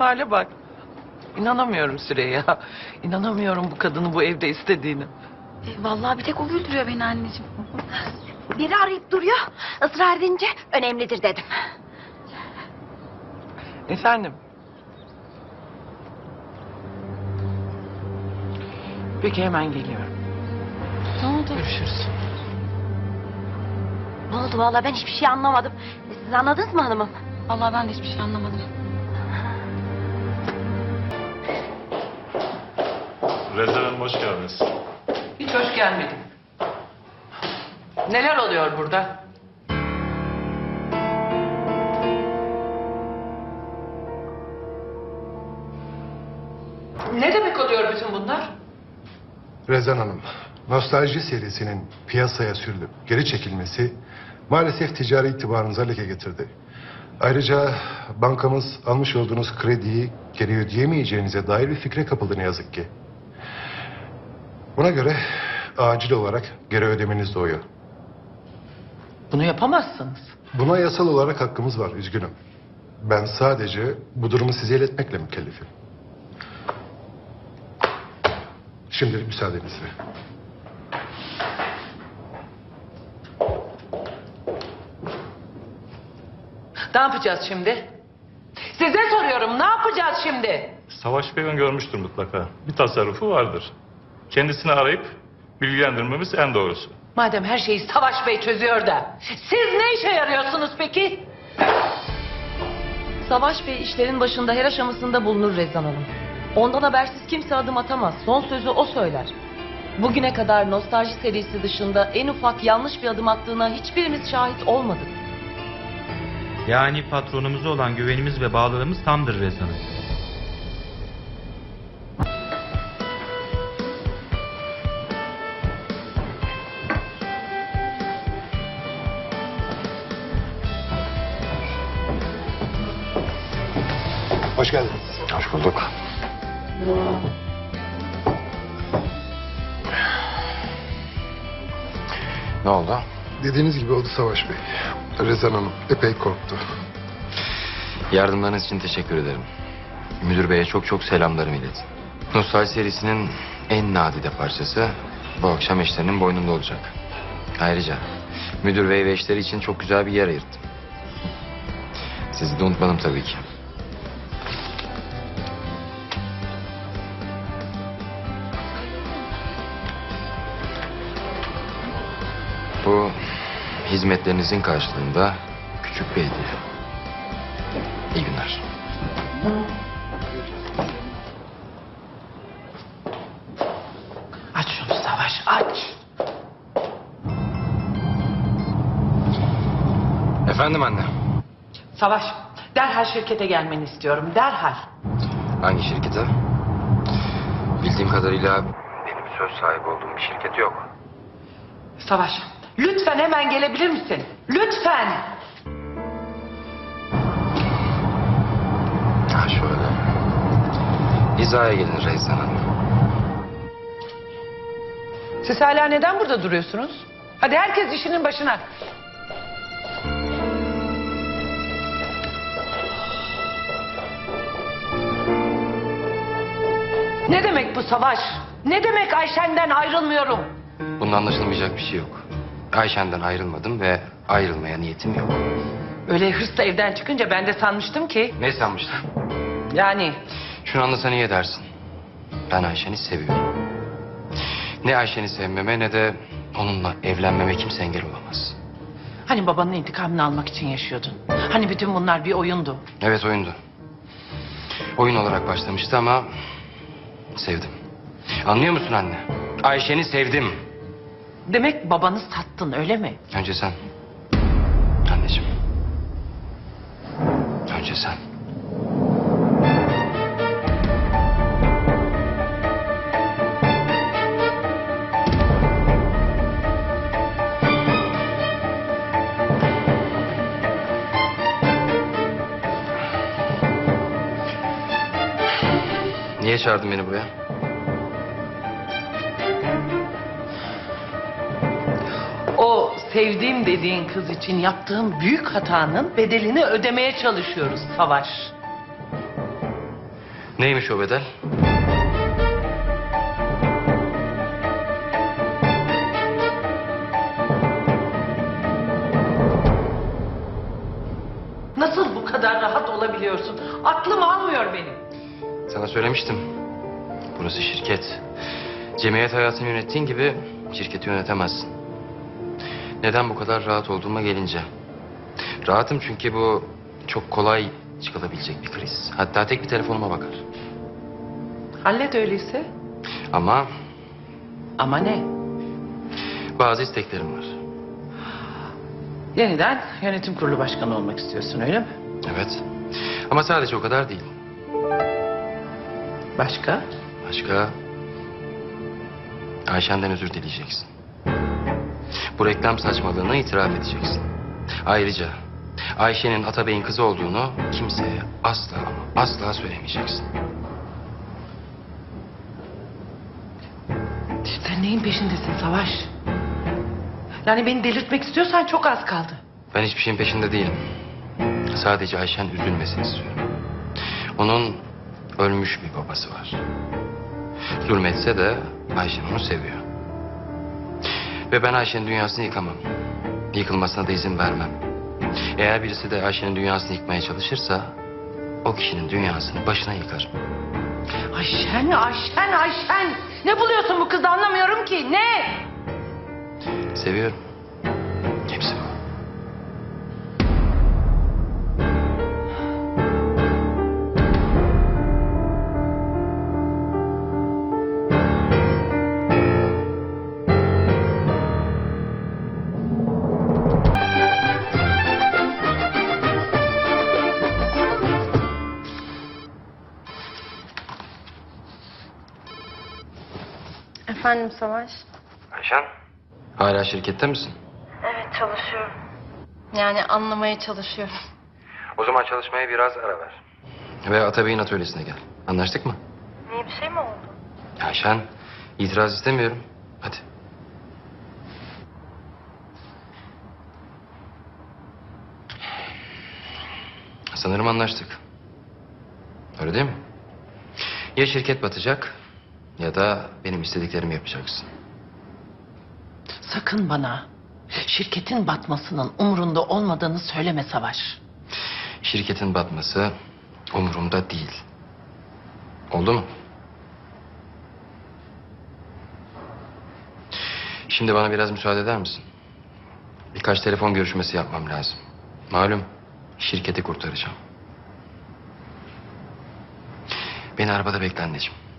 hale bak. İnanamıyorum Süreyya. İnanamıyorum bu kadını bu evde istediğini. E, vallahi bir tek o güldürüyor beni anneciğim. Biri arayıp duruyor. Israr edince önemlidir dedim. Efendim? Peki hemen geliyorum. Ne oldu? Görüşürüz. Ne oldu valla ben hiçbir şey anlamadım. Siz anladınız mı hanımım? Vallahi ben de hiçbir şey anlamadım. Rezan Hanım hoş geldiniz. Hiç hoş gelmedin. Neler oluyor burada? Ne demek oluyor bütün bunlar? Rezan Hanım, Nostalji serisinin piyasaya sürülüp geri çekilmesi maalesef ticari itibarınıza leke getirdi. Ayrıca bankamız almış olduğunuz krediyi geri ödeyemeyeceğinize dair bir fikre kapıldı ne yazık ki. Buna göre acil olarak geri ödemeniz doğuyor. Bunu yapamazsınız. Buna yasal olarak hakkımız var, üzgünüm. Ben sadece bu durumu size iletmekle mükellefim. Şimdilik müsaadenizle. Ne yapacağız şimdi? Size soruyorum ne yapacağız şimdi? Savaş Bey'in görmüştür mutlaka. Bir tasarrufu vardır. Kendisini arayıp bilgilendirmemiz en doğrusu. Madem her şeyi Savaş Bey çözüyor da siz ne işe yarıyorsunuz peki? Savaş Bey işlerin başında her aşamasında bulunur Rezan Hanım. Ondan habersiz kimse adım atamaz. Son sözü o söyler. Bugüne kadar nostalji serisi dışında en ufak yanlış bir adım attığına hiçbirimiz şahit olmadık. Yani patronumuza olan güvenimiz ve bağlılığımız tamdır Rezan Hanım. Hoş geldiniz. Hoş bulduk. Ne oldu? Dediğiniz gibi oldu Savaş Bey. Rezan Hanım epey korktu. Yardımlarınız için teşekkür ederim. Müdür beye çok çok selamlarımı iletin. Nostalji serisinin en nadide parçası bu akşam eşlerinin boynunda olacak. Ayrıca müdür bey ve eşleri için çok güzel bir yer ayırttım. Sizi de unutmadım tabii ki. Bu hizmetlerinizin karşılığında küçük bir hediye. İyi günler. Aç şunu Savaş aç. Efendim anne. Savaş derhal şirkete gelmeni istiyorum derhal. Hangi şirkete? Bildiğim kadarıyla benim söz sahibi olduğum bir şirket yok. Savaş lütfen hemen gelebilir misin? Lütfen. Ha şöyle. Hizaya gelin Rezan Hanım. Siz hala neden burada duruyorsunuz? Hadi herkes işinin başına. Ne demek bu savaş? Ne demek Ayşen'den ayrılmıyorum? Bunun anlaşılmayacak bir şey yok. Ayşen'den ayrılmadım ve ayrılmaya niyetim yok. Öyle hırsla evden çıkınca ben de sanmıştım ki... Ne sanmıştın? Yani Şunu anlasan iyi edersin. Ben Ayşen'i seviyorum. Ne Ayşen'i sevmeme ne de onunla evlenmeme kimse engel olamaz. hani babanın intikamını almak için yaşıyordun. Hani bütün bunlar bir oyundu. Evet oyundu. Oyun olarak başlamıştı ama sevdim. Anlıyor musun anne? Ayşen'i sevdim. Demek babanı sattın öyle mi? Önce sen. Anneciğim. Önce sen. Niye çağırdın beni buraya? Sevdiğim dediğin kız için yaptığım büyük hatanın bedelini ödemeye çalışıyoruz Savaş. Neymiş o bedel? Nasıl bu kadar rahat olabiliyorsun? Aklım almıyor benim. Sana söylemiştim. Burası şirket. Cemiyet hayatını yönettiğin gibi şirketi yönetemezsin. Neden bu kadar rahat olduğuma gelince. Rahatım çünkü bu çok kolay çıkılabilecek bir kriz. Hatta tek bir telefonuma bakar. Hallet öyleyse. Ama Ama ne? bazı isteklerim var. Yeniden yönetim kurulu başkanı olmak istiyorsun öyle mi? Evet. Ama sadece o kadar değil. Başka? Başka? Ayşen'den özür dileyeceksin. Bu reklam saçmalığını itiraf edeceksin. Ayrıca Ayşe'nin Atabey'in kızı olduğunu kimseye asla ama asla söylemeyeceksin. Sen neyin peşindesin Savaş? Yani beni delirtmek istiyorsan çok az kaldı. Ben hiçbir şeyin peşinde değilim. Sadece Ayşen üzülmesini istiyorum. Onun ölmüş bir babası var. Zulmetse de Ayşen onu seviyor. Ve ben Ayşe'nin dünyasını yıkamam. Yıkılmasına da izin vermem. Eğer birisi de Ayşe'nin dünyasını yıkmaya çalışırsa... ...o kişinin dünyasını başına yıkarım. Ayşen, Ayşen, Ayşen. Ne buluyorsun bu kızda anlamıyorum ki. Ne? Seviyorum. Efendim Savaş? Ayşen? Hala şirkette misin? Evet çalışıyorum. Yani anlamaya çalışıyorum. O zaman çalışmaya biraz ara ver. Ve Atabey'in atölyesine gel. Anlaştık mı? Niye bir şey mi oldu? Ayşen, itiraz istemiyorum. Hadi. Sanırım anlaştık. Öyle değil mi? Ya şirket batacak ya da benim istediklerimi yapacaksın. Sakın bana şirketin batmasının umurunda olmadığını söyleme Savaş. Şirketin batması umurumda değil. Oldu mu? Şimdi bana biraz müsaade eder misin? Birkaç telefon görüşmesi yapmam lazım. Malum şirketi kurtaracağım. Beni arabada bekle anneciğim.